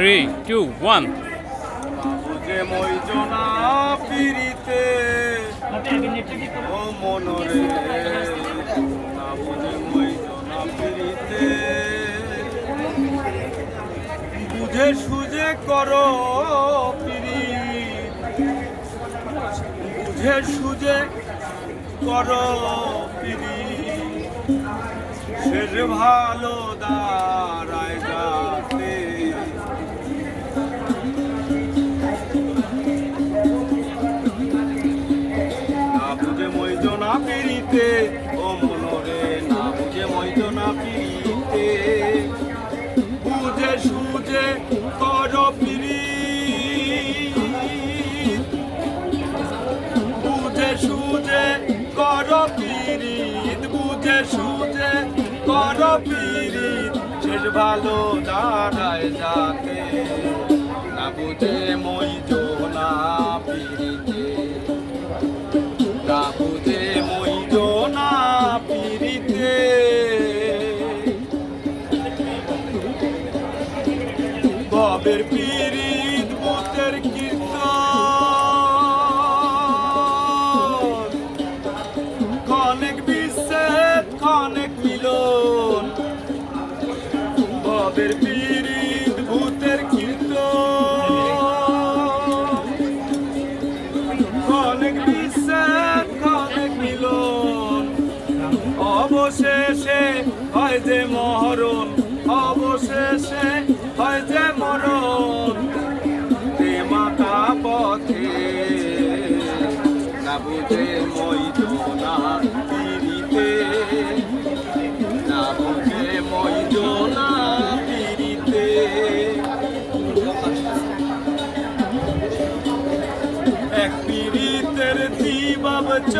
Three two one যে বুঝে বুঝে সুঝে করো বুঝে সুঝে করো ভালো দাঁড়ায় গাতে বুঝে সুঝে কর পিড়িত, শেষ ভালো দাঁড়ায় যাতে না বুঝে পিড়িতে। কাবুদে মইজ না পিরিতে গবের পিরিত গবের পীড়িত ভূতের কীর্তন অনেক বিশ্বাস অনেক মিলন। অবশেষে হয় যে মহরণ।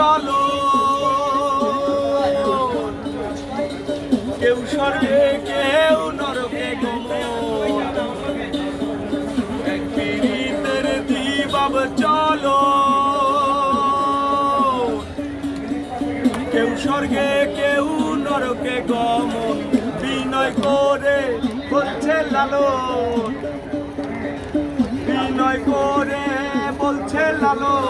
চলো। কেউ স্বর্গে, কেউ নরকে এক পীড়িতের দিবাব চলো। কেউ স্বর্গে, কেউ নরকে গমন। বিনয় করে হচ্ছে লালন। বিনয় করে বলছে লালো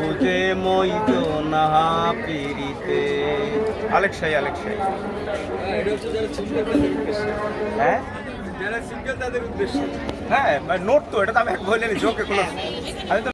বুঝে মই না পিড়িতে। আলেক সাই হ্যাঁ? যারা সিঙ্গেল তাদের উদ্দেশ্যে। হ্যাঁ নোট তো এটা তো আমি এক বলে জোকে কোনো আমি তো